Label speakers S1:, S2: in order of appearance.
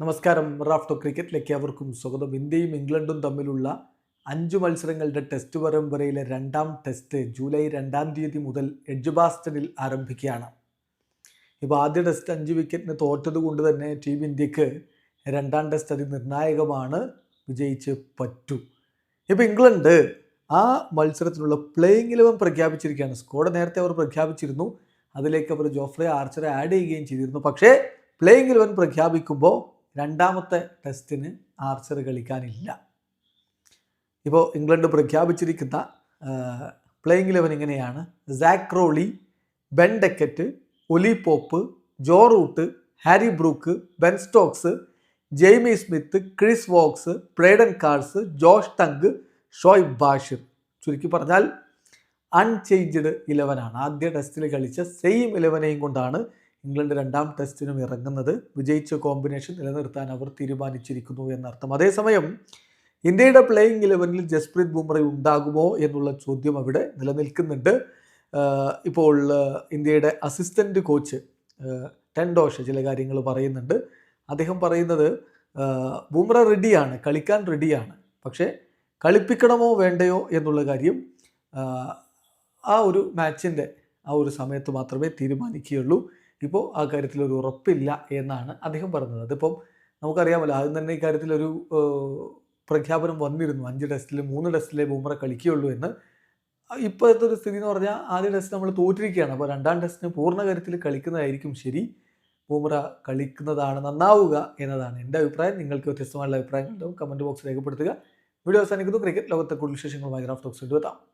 S1: നമസ്കാരം റാഫ്റ്റോ ക്രിക്കറ്റിലേക്ക് അവർക്കും സ്വാഗതം. ഇന്ത്യയും ഇംഗ്ലണ്ടും തമ്മിലുള്ള അഞ്ച് മത്സരങ്ങളുടെ ടെസ്റ്റ് പരമ്പരയിലെ രണ്ടാം ടെസ്റ്റ് ജൂലൈ രണ്ടാം തീയതി മുതൽ എഡ്ജ്ബാസ്റ്റണിൽ ആരംഭിക്കുകയാണ്. ഇപ്പോൾ ആദ്യ ടെസ്റ്റ് അഞ്ച് വിക്കറ്റിന് തോറ്റത് കൊണ്ട് തന്നെ ടീം ഇന്ത്യയ്ക്ക് രണ്ടാം ടെസ്റ്റ് അതിനിർണായകമാണ്. വിജയിച്ച് പറ്റൂ. ഇപ്പോൾ ഇംഗ്ലണ്ട് ആ മത്സരത്തിനുള്ള പ്ലേയിങ് ഇലവൻ പ്രഖ്യാപിച്ചിരിക്കുകയാണ്. സ്കോഡ് നേരത്തെ അവർ പ്രഖ്യാപിച്ചിരുന്നു. അതിലേക്ക് അവർ ജോഫ്രെ ആർച്ചറെ ആഡ് ചെയ്യുകയും ചെയ്തിരുന്നു. പക്ഷേ പ്ലേയിങ് ഇലവൻ പ്രഖ്യാപിക്കുമ്പോൾ രണ്ടാമത്തെ ടെസ്റ്റിന് ആർച്ചർ കളിക്കാനില്ല. ഇപ്പോൾ ഇംഗ്ലണ്ട് പ്രഖ്യാപിച്ചിരിക്കുന്ന പ്ലേയിങ് ഇലവൻ ഇങ്ങനെയാണ്. Zak Crawley Ben Duckett Ollie Pope Joe Root Harry Brook Ben Stokes Jamie Smith Chris Woakes Brydon Carse Josh Tongue Shoaib Bashir ചുരുക്കി പറഞ്ഞാൽ അൺചേഞ്ച്ഡ് ഇലവനാണ് ആദ്യ ടെസ്റ്റിൽ കളിച്ച സെയിം ഇലവനെയും കൊണ്ടാണ് ഇംഗ്ലണ്ട് രണ്ടാം ടെസ്റ്റിനും ഇറങ്ങുന്നത് വിജയിച്ച കോമ്പിനേഷൻ നിലനിർത്താൻ അവർ തീരുമാനിച്ചിരിക്കുന്നു എന്നർത്ഥം. അതേസമയം ഇന്ത്യയുടെ പ്ലേയിങ് ഇലവനിൽ ജസ്പ്രീത് ബുംറ ഉണ്ടാകുമോ എന്നുള്ള ചോദ്യം അവിടെ നിലനിൽക്കുന്നുണ്ട്. ഇപ്പോൾ ഇന്ത്യയുടെ അസിസ്റ്റന്റ് കോച്ച് ടെൻഡോഷ് ചില കാര്യങ്ങൾ പറയുന്നുണ്ട്. അദ്ദേഹം പറയുന്നത് ബുംറ റെഡിയാണ് കളിക്കാൻ റെഡിയാണ് പക്ഷേ കളിപ്പിക്കണമോ വേണ്ടയോ എന്നുള്ള കാര്യം ആ ഒരു മാച്ചിന്റെ ആ ഒരു സമയത്ത് മാത്രമേ തീരുമാനിക്കുകയുള്ളൂ. ഇപ്പോൾ ആ കാര്യത്തിൽ ഒരു ഉറപ്പില്ല എന്നാണ് അദ്ദേഹം പറഞ്ഞത്. അതിപ്പം നമുക്കറിയാമല്ലോ ആദ്യം തന്നെ ഇക്കാര്യത്തിൽ ഒരു പ്രഖ്യാപനം വന്നിരുന്നു. അഞ്ച് ടെസ്റ്റിൽ മൂന്ന് ടെസ്റ്റിലെ ബൂമറ കളിക്കുകയുള്ളൂ എന്ന്. ഇപ്പോഴത്തെ ഒരു സ്ഥിതി എന്ന് പറഞ്ഞാൽ ആദ്യ ടെസ്റ്റ് നമ്മൾ തോറ്റിരിക്കുകയാണ്. അപ്പോൾ രണ്ടാം ടെസ്റ്റിന് പൂർണ കാര്യത്തിൽ കളിക്കുന്നതായിരിക്കും ശരി. ബൂമറ കളിക്കുന്നതാണ് നന്നാവുക എന്നതാണ് എന്റെ അഭിപ്രായം. നിങ്ങൾക്ക് വ്യത്യസ്തമായുള്ള അഭിപ്രായങ്ങളുണ്ടാവും. കമന്റ് ബോക്സ് രേഖപ്പെടുത്തുക. വീഡിയോ അവസാനിക്കുന്നു. ക്രിക്കറ്റ് ലോകത്തെ കൂടുതൽ വിശേഷങ്ങളുമായി ഗ്രാഫ് ടോക്സ് എത്താം.